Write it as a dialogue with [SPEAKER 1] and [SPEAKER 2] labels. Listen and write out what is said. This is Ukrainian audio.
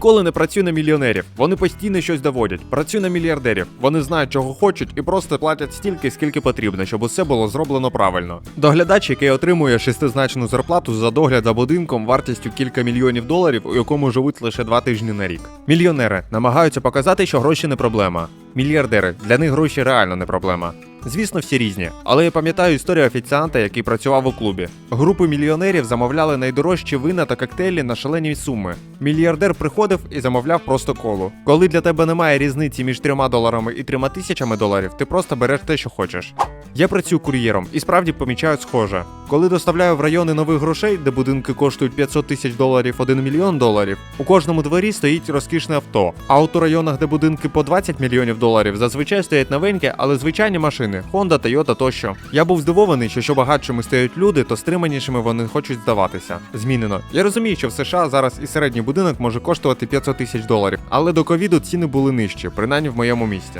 [SPEAKER 1] Коли не працюй на мільйонерів, вони постійно щось доводять. Працюй на мільярдерів. Вони знають, чого хочуть, і просто платять стільки, скільки потрібно, щоб усе було зроблено правильно. Доглядач, який отримує шестизначну зарплату за догляд за будинком вартістю кілька мільйонів доларів, у якому живуть лише два тижні на рік. Мільйонери намагаються показати, що гроші не проблема. Мільярдери для них гроші реально не проблема. Звісно, всі різні, але я пам'ятаю історію офіціанта, який працював у клубі. Групи мільйонерів замовляли найдорожчі вина та коктейлі на шалені суми. Мільярдер приходив і замовляв просто колу. Коли для тебе немає різниці між трьома доларами і трьома тисячами доларів, ти просто береш те, що хочеш. Я працюю кур'єром і справді помічаю схоже. Коли доставляю в райони нових грошей, де будинки коштують 500 тисяч доларів 1 мільйон доларів, у кожному дворі стоїть розкішне авто. А от у районах, де будинки по 20 мільйонів доларів, зазвичай стоять новенькі, але звичайні машини Honda, Toyota тощо. Я був здивований, що що багатшими стають люди, то стриманішими вони хочуть здаватися. Змінено. Я розумію, що в США зараз і середній будинок може коштувати 500 тисяч доларів, але до ковіду ціни були нижчі, принаймні в моєму місті.